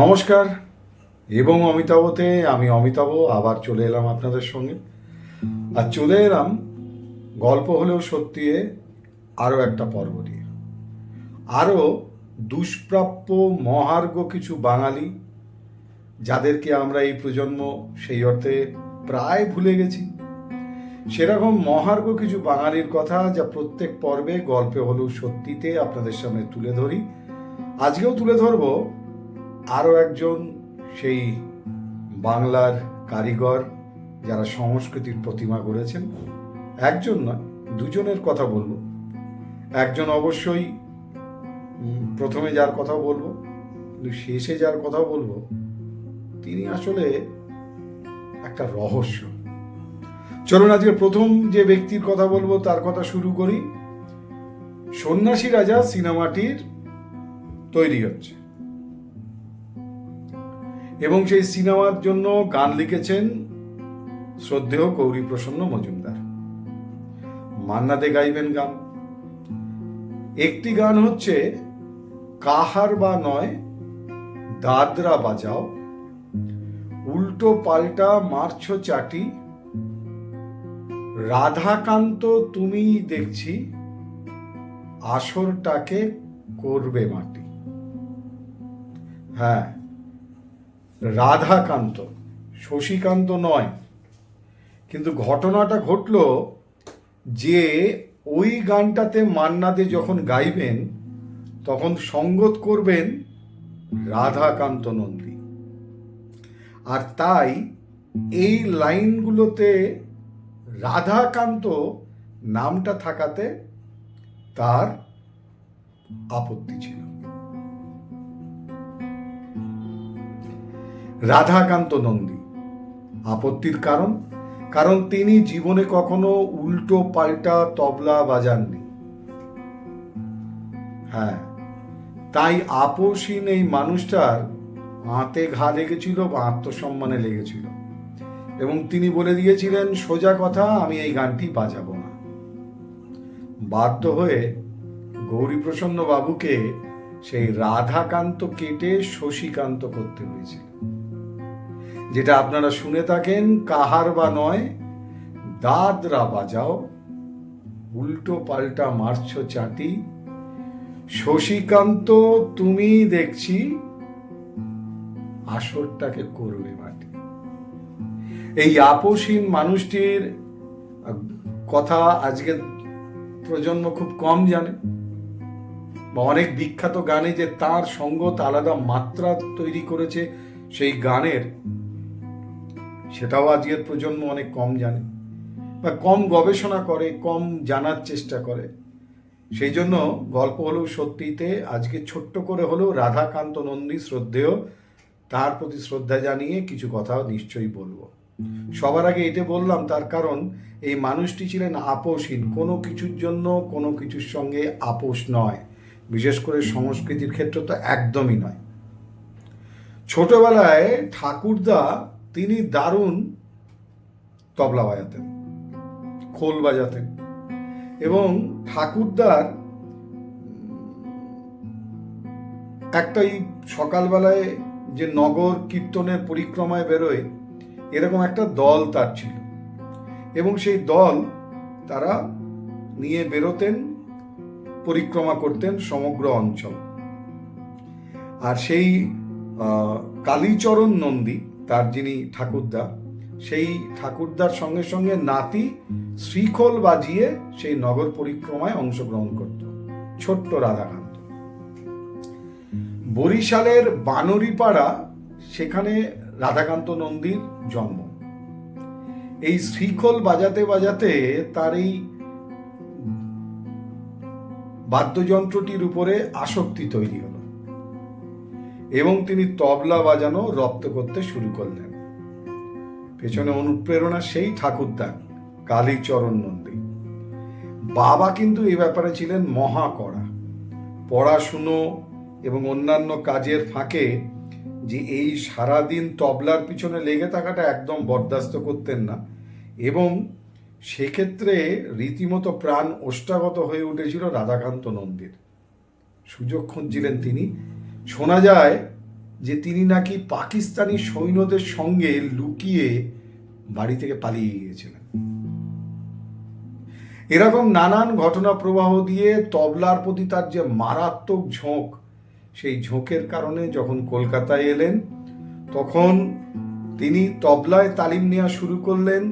নমস্কার, এবং অমিতাভতে আমি অমিতাভ, আবার চলে এলাম আপনাদের সঙ্গে। আর চলে এলাম, গল্প হলেও সত্যি আরও একটা পর্ব নিয়ে। আরও দুষ্প্রাপ্য মহার্ঘ কিছু বাঙালি, যাদেরকে আমরা এই প্রজন্ম সেই অর্থে প্রায় ভুলে গেছি। সেরকম মহার্ঘ কিছু বাঙালির কথা যা প্রত্যেক পর্বে গল্পে হলেও সত্যিতে আপনাদের সামনে তুলে ধরি। আজকেও তুলে ধরবো আরও একজন সেই বাংলার কারিগর যারা সংস্কৃতির প্রতিমা গড়েছেন। একজন নয় দুজনের কথা বলব। একজন অবশ্যই প্রথমে যার কথা বলব, কিন্তু শেষে যার কথা বলব, তিনি আসলে একটা রহস্য। চলুন আজকে প্রথম যে ব্যক্তির কথা বলব, তার কথা শুরু করি। সন্ন্যাসী রাজা সিনেমাটির তৈরি হচ্ছে এবং সেই সিনেমার জন্য গান লিখেছেন শ্রদ্ধেয় গৌরী প্রসন্ন মজুমদার। মান্নাতে গাইবেন গান। একটি গান হচ্ছে, কাহার বা নয়, দাদরা বাজাও। উল্টো পাল্টা মারছো চাটি। রাধাকান্ত তুমি দেখছি, আসরটাকে করবে মাটি। হ্যাঁ রাধাকান্ত, শশীকান্ত নয়। কিন্তু ঘটনাটা ঘটল যে ওই গানটাতে মান্নাদে যখন গাইবেন, তখন সঙ্গত করবেন রাধাকান্ত নন্দী। আর তাই এই লাইনগুলোতে রাধাকান্ত নামটা থাকাতে তার আপত্তি ছিল। রাধাকান্ত নন্দী। আপত্তির কারণ? কারণ তিনি জীবনে কখনো উল্টো পাল্টা তবলা বাজাননি। হ্যাঁ তাই আপোষহীন এই মানুষটার হাতে ঘা লেগেছিল বা আত্মসম্মানে লেগেছিল। এবং তিনি বলে দিয়েছিলেন, সোজা কথা, আমি এই গানটি বাজাবো না। বাধ্য হয়ে গৌরীপ্রসন্ন বাবুকে সেই রাধাকান্ত কেটে শশীকান্ত করতে হয়েছিল। যেটা আপনারা শুনে থাকেন, কাহার বা নয়, দাদরা বাজাও, উল্টো পাল্টা মারছো চাটি। শশীকান্ত, তুমি দেখছি, আসরটাকে করবে মাটি। এই আপোষহীন মানুষটির কথা আজকে প্রজন্ম খুব কম জানে। বা অনেক বিখ্যাত গানে যে তার সঙ্গত আলাদা মাত্রা তৈরি করেছে, সেই গানের সেটাও আজকের প্রজন্ম অনেক কম জানে। বা কম গবেষণা করে, কম জানার চেষ্টা করে। সেই জন্য গল্প হলেও সত্যিতে, আজকে ছোট্ট করে হলেও রাধাকান্ত নন্দী শ্রদ্ধেয়, তার প্রতি শ্রদ্ধা জানিয়ে কিছু কথা নিশ্চয়ই বলব। সবার আগে এটা বললাম, তার কারণ এই মানুষটি ছিলেন আপোষহীন। কোনো কিছুর জন্য কোনো কিছুর সঙ্গে আপোষ নয়। বিশেষ করে সংস্কৃতির ক্ষেত্রে তো একদমই নয়। ছোটবেলায় ঠাকুরদা তিনি দারুণ তবলা বাজাতেন, খোল বাজাতেন এবং ঠাকুরদার একটা এই সকালবেলায় যে নগর কীর্তনের পরিক্রমায় বেরোয়, এরকম একটা দল তার ছিল এবং সেই দল তারা নিয়ে বেরোতেন, পরিক্রমা করতেন সমগ্র অঞ্চল। আর সেই কালীচরণ নন্দী তার যিনি ঠাকুরদা, সেই ঠাকুরদার সঙ্গে সঙ্গে নাতি শ্রীখোল বাজিয়ে সেই নগর পরিক্রমায় অংশগ্রহণ করত, ছোট্ট রাধাকান্ত। বরিশালের বানরিপাড়া, সেখানে রাধাকান্ত নন্দীর জন্ম। এই শ্রীখোল বাজাতে বাজাতে তার এই বাদ্যযন্ত্রটির উপরে আসক্তি তৈরি হলো। এবং তিনি তবলা বাজানো রপ্ত করতে শুরু করলেন। পেছনে অনুপ্রেরণা সেই ঠাকুরদা কালীচরণ নন্দী বাবা কিন্তু এ ব্যাপারে ছিলেন মহা কড়া পড়াশুনো এবং অন্যান্য কাজের ফাঁকে যে এই সারাদিন তবলার পিছনে লেগে থাকাটা একদম বরদাস্ত করতেন না এবং সেক্ষেত্রে রীতিমতো প্রাণ ওষ্ঠাগত হয়ে উঠেছিল রাধাকান্ত নন্দীর। সুযোগ খুঁজছিলেন তিনি শোনা যায় যে তিনি নাকি পাকিস্তানি সৈন্যদের সঙ্গে লুকিয়ে বাড়ি থেকে পালিয়ে গিয়েছিলেন। এরকম নানান ঘটনা প্রবাহ দিয়ে তবলার প্রতি তার যে মারাত্মক ঝোঁক, সেই ঝোঁকের কারণে যখন কলকাতায় এলেন, তখন তিনি তবলায় তালিম নেওয়া শুরু করলেন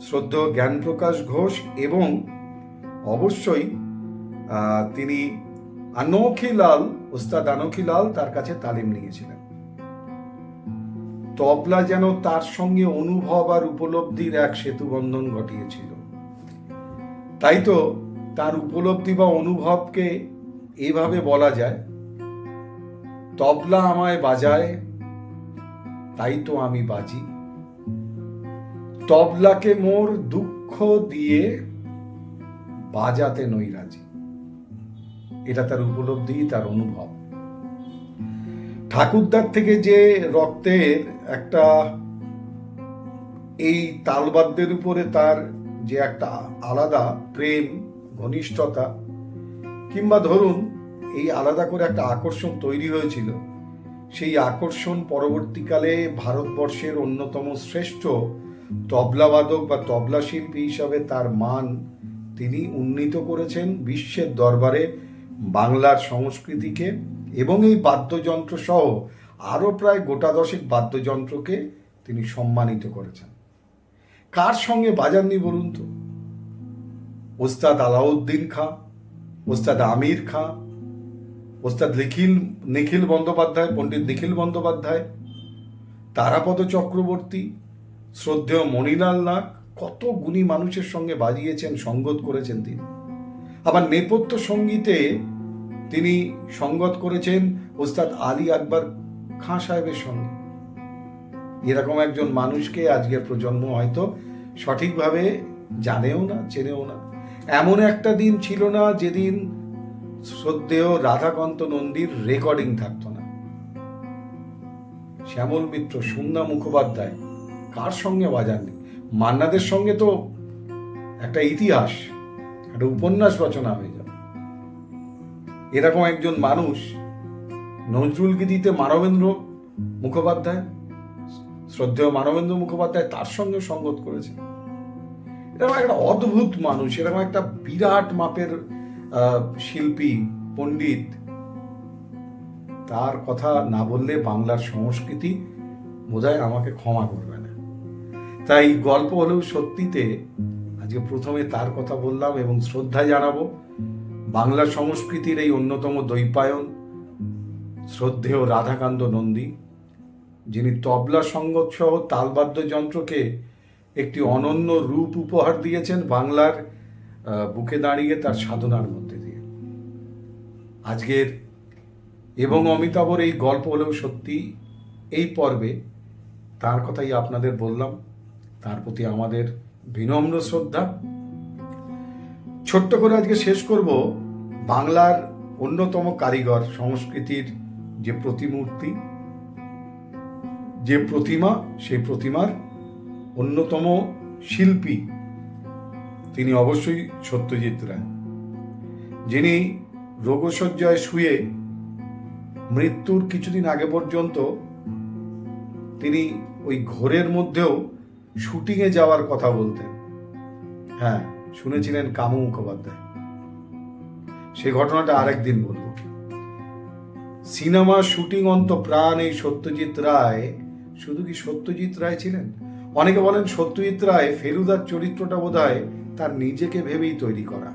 শ্রদ্ধেয় জ্ঞানপ্রকাশ ঘোষ এবং অবশ্যই আহ, তিনি আনখিলাল উস্তাদ আনখিলাল তার কাছে তালিম নিয়েছিলেন। তবলা যেন তার সঙ্গে অনুভব আর উপলব্ধির এক সেতুবন্ধন ঘটিয়েছিল। তাই তো তার উপলব্ধি বা অনুভবকে এভাবে বলা যায় তবলা আমায় বাজায় তাই তো আমি বাজি। তবলাকে মোর দুঃখ দিয়ে বাজাতে নই রাজি এটা তার উপলব্ধি, তার অনুভব। ঠাকুরদার থেকে যে রক্তের একটা এই তালবাদ্যের উপরে তার যে একটা আলাদা প্রেম, ঘনিষ্ঠতা, কিংবা ধরুন এই আলাদা করে একটা আকর্ষণ তৈরি হয়েছিল, সেই আকর্ষণ পরবর্তীকালে ভারতবর্ষের অন্যতম শ্রেষ্ঠ তবলাবাদক বা তবলা শিল্পী হিসাবে তার মান তিনি উন্নীত করেছেন বিশ্বের দরবারে বাংলার সংস্কৃতিকে এবং এই বাদ্যযন্ত্র সহ আরও প্রায় গোটা দশেক বাদ্যযন্ত্রকে তিনি সম্মানিত করেছেন। কার সঙ্গে বাজাননি বলুন তো? ওস্তাদ আলাউদ্দিন খাঁ, ওস্তাদ আমির খাঁ, ওস্তাদ নিখিল নিখিল বন্দ্যোপাধ্যায়, পণ্ডিত নিখিল বন্দ্যোপাধ্যায়, তারাপদ চক্রবর্তী, শ্রদ্ধেয় মণিলাল নাগ, কত গুণী মানুষের সঙ্গে বাজিয়েছেন, সঙ্গত করেছেন তিনি। আবার নেপথ্য সঙ্গীতে তিনি সঙ্গত করেছেন ওস্তাদ আলী আকবর খাঁ সাহেবের সঙ্গে। এরকম একজন মানুষকে আজকের প্রজন্ম হয়তো সঠিকভাবে জানেও না, চেনেও না। এমন একটা দিন ছিল না যেদিন শ্রদ্ধেয় রাধাকান্ত নন্দীর রেকর্ডিং থাকতো না। শ্যামল মিত্র সুন্দা মুখোপাধ্যায়, কার সঙ্গে বাজাননি? মান্নাদের সঙ্গে তো একটা ইতিহাস, একটা উপন্যাস রচনা হয়ে এরকম একজন মানুষ নজরুল গীতিতে মানবেন্দ্র মুখোপাধ্যায়, শ্রদ্ধেয় মানবেন্দ্র মুখোপাধ্যায় তার সঙ্গে সঙ্গত করেছে। এরকম একটা অদ্ভুত মানুষ, এরকম একটা বিরাট মাপের শিল্পী, পণ্ডিত। তার কথা না বললে বাংলার সংস্কৃতি বোধহয় আমাকে ক্ষমা করবে না। তাই গল্প হলেও সত্যিতে আজকে প্রথমে তার কথা বললাম এবং শ্রদ্ধা জানাব। বাংলা সংস্কৃতির এই অন্যতম দ্বৈপায়ন, শ্রদ্ধেয় রাধাকান্ত নন্দী, যিনি তবলা সঙ্গত সহ তালবাদ্য যন্ত্রকে একটি অনন্য রূপ উপহার দিয়েছেন বাংলার বুকে দাঁড়িয়ে তার সাধনার মধ্যে দিয়ে। আজকের এবং অমিতাভর এই গল্প হলেও সত্যি এই পর্বে তার কথাই আপনাদের বললাম। তার প্রতি আমাদের বিনম্র শ্রদ্ধা। ছোট্ট করে আজকে শেষ করব বাংলার অন্যতম কারিগর সংস্কৃতির যে প্রতিমূর্তি, যে প্রতিমা, সেই প্রতিমার অন্যতম শিল্পী তিনি অবশ্যই সত্যজিৎ রায়, যিনি রোগশয্যায় শুয়ে মৃত্যুর কিছুদিন আগে পর্যন্ত তিনি ওই ঘোরের মধ্যেও শুটিংয়ে যাওয়ার কথা বলতেন। হ্যাঁ শুনেছিলেন কামু মুখোপাধ্যায়। সেই ঘটনাটা আরেকদিন বলব। সিনেমা শুটিং অন্ত প্রাণ এই সত্যজিৎ রায়। শুধু কি সত্যজিৎ রায় ছিলেন? অনেকে বলেন সত্যজিৎ রায় ফেলুদার চরিত্রটা বোধ তার নিজেকে ভেবেই তৈরি করা।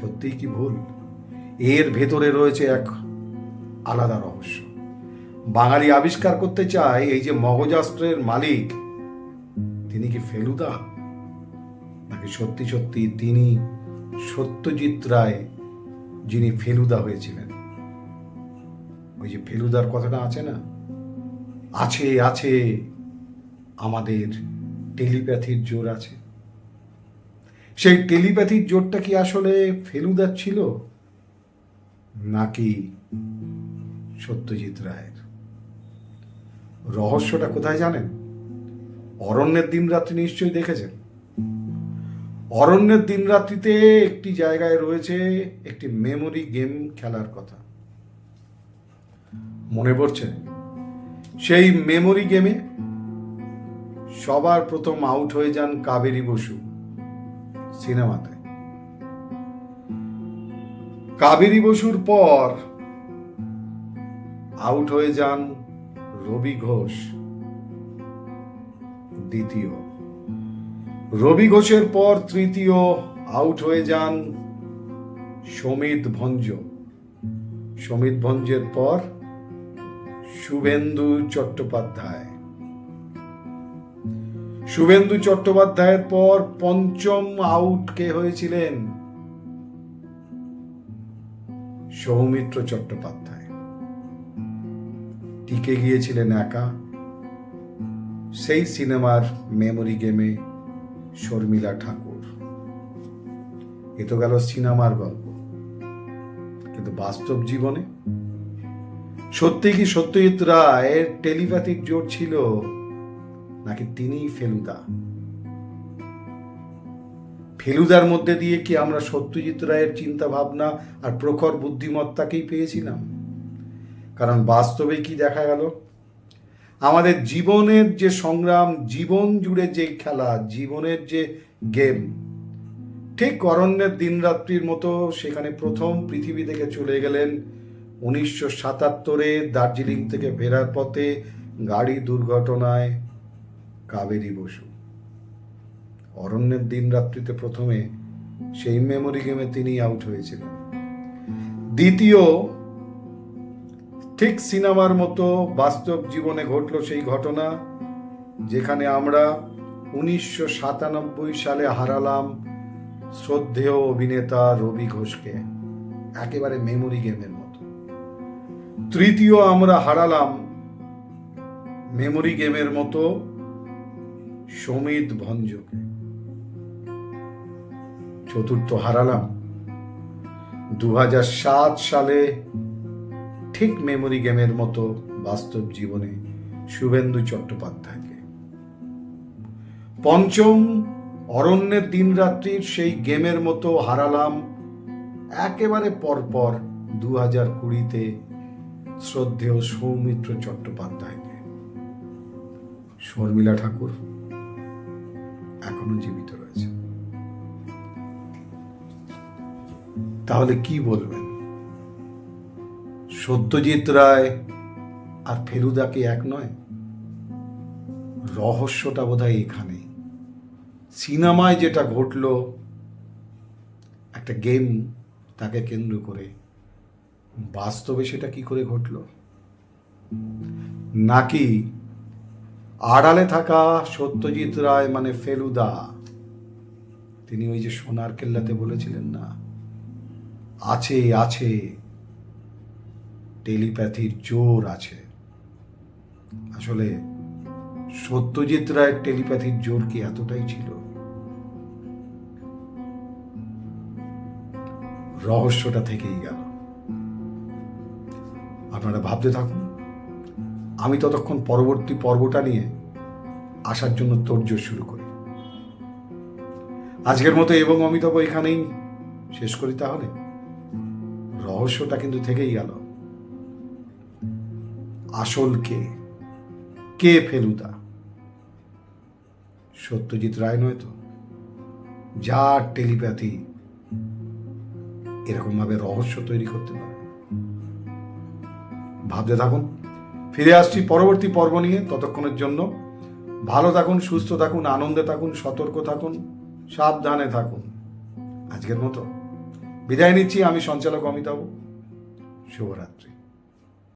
সত্যিই কি ভুল? এর ভেতরে রয়েছে এক আলাদা রহস্য। বাঙালি আবিষ্কার করতে চায় এই যে মগজাস্ত্রের মালিক, তিনি কি ফেলুদা? নাকি সত্যি সত্যি তিনি সত্যজিৎ রায় যিনি ফেলুদা হয়েছিলেন। ওই যে ফেলুদার কথাটা আছে না? আছে আছে, আমাদের টেলিপ্যাথির জোর আছে। সেই টেলিপ্যাথির জোরটা কি আসলে ফেলুদার ছিল? নাকি সত্যজিৎ রায়ের? রহস্যটা কোথায় জানেন? অরণ্যের দিন রাত্রি নিশ্চয়ই দেখেছেন। অরণ্যের দিন রাত্রিতে একটি জায়গায় রয়েছে একটি মেমোরি গেম খেলার কথা। মনে পড়ছে? সেই মেমোরি গেমে সবার প্রথম আউট হয়ে যান কাবেরী বসু সিনেমাতে। কাবেরী বসুর পর আউট হয়ে যান রবি ঘোষ দ্বিতীয়। রবি ঘোষের পর তৃতীয় আউট হয়ে যান সমিত ভঞ্জ। সমিত ভঞ্জের পর শুভেন্দু চট্টোপাধ্যায়। শুভেন্দু চট্টোপাধ্যায়ের পর পঞ্চম আউট কে হয়েছিলেন? সৌমিত্র চট্টোপাধ্যায়। টিকে গিয়েছিলেন একা। সেই সিনেমার মেমোরি গেমে শর্মিলা ঠাকুর। এ তো গেল সিনেমার গল্প। কিন্তু বাস্তব জীবনে? সত্যি কি সত্যজিৎ রায়ের টেলিপ্যাথিক জোর ছিল, নাকি তিনিই ফেলুদা? ফেলুদার মধ্যে দিয়ে কি আমরা সত্যজিৎ রায়ের চিন্তা ভাবনা আর প্রখর বুদ্ধিমত্তাকেই পেয়েছিলাম? কারণ বাস্তবে কি দেখা গেল? আমাদের জীবনের যে সংগ্রাম, জীবন জুড়ে যে খেলা, জীবনের যে গেম ঠিক অরণ্যের দিনরাত্রির মতো সেখানে প্রথম পৃথিবী থেকে চলে গেলেন উনিশশো সাতাত্তরে দার্জিলিং থেকে ফেরার পথে গাড়ি দুর্ঘটনায় কাবেরী বসু। অরণ্যের দিন রাত্রিতে প্রথমে সেই মেমোরি গেমে তিনি আউট হয়েছিলেন। দ্বিতীয় ঠিক সিনেমার মতো বাস্তব জীবনে ঘটল সেই ঘটনা, যেখানে আমরা উনিশশো সাতানব্বই সালে হারালাম শ্রদ্ধেয় অভিনেতা রবি ঘোষকে, একেবারে মেমোরি গেমের মতো। তৃতীয় আমরা হারালাম মেমোরি গেমের মতো সমিত ভঞ্জকে। চতুর্থ হারালাম। দু হাজার সাত সালে ঠিক মেমোরি গেমের মতো বাস্তব জীবনে শুভেন্দু চট্টোপাধ্যায়কে। পঞ্চম অরণ্যের দিনরাত্রির সেই গেমের মতো হারালাম একেবারে পরপর দু হাজার কুড়িতে শ্রদ্ধেয় সৌমিত্র চট্টোপাধ্যায়কে। শর্মিলা ঠাকুর এখনও জীবিত রয়েছে তাহলে কি বলবেন? সত্যজিৎ রায় আর ফেলুদা কি এক নয়? রহস্যটা বোধহয় এখানে। সিনেমায় যেটা ঘটল, একটা গেম তাকে কেন্দ্র করে, বাস্তবে সেটা কি করে ঘটল? নাকি আড়ালে থাকা সত্যজিৎ রায় মানে ফেলুদা? তিনি ওই যে সোনার কেল্লাতে বলেছিলেন না? আছে আছে। টেলিপ্যাথির জোর আছে। আসলে সত্যজিৎ রায়ের টেলিপ্যাথির জোর কি এতটাই ছিল? রহস্যটা থেকেই গেল। আপনারা ভাবতে থাকুন, আমি ততক্ষণ পরবর্তী পর্বটা নিয়ে আসার জন্য তোড়জোড় শুরু করি। আজকের মতো এবং অমিতাভ এখানেই শেষ করি তাহলে। রহস্যটা কিন্তু থেকেই গেল। আসল কে কে ফেলুদা? সত্যজিৎ রায় নয় তো? যার টেলিপ্যাথি এরকম ভাবে রহস্য তৈরি করতে পারে। ভাবতে থাকুন, ফিরে আসছি পরবর্তী পর্ব নিয়ে ততক্ষণের জন্য। ভালো থাকুন, সুস্থ থাকুন, আনন্দে থাকুন, সতর্ক থাকুন, সাবধানে থাকুন। আজকের মতো। বিদায় নিচ্ছি, আমি সঞ্চালক অমিতাভ। শুভরাত্রি।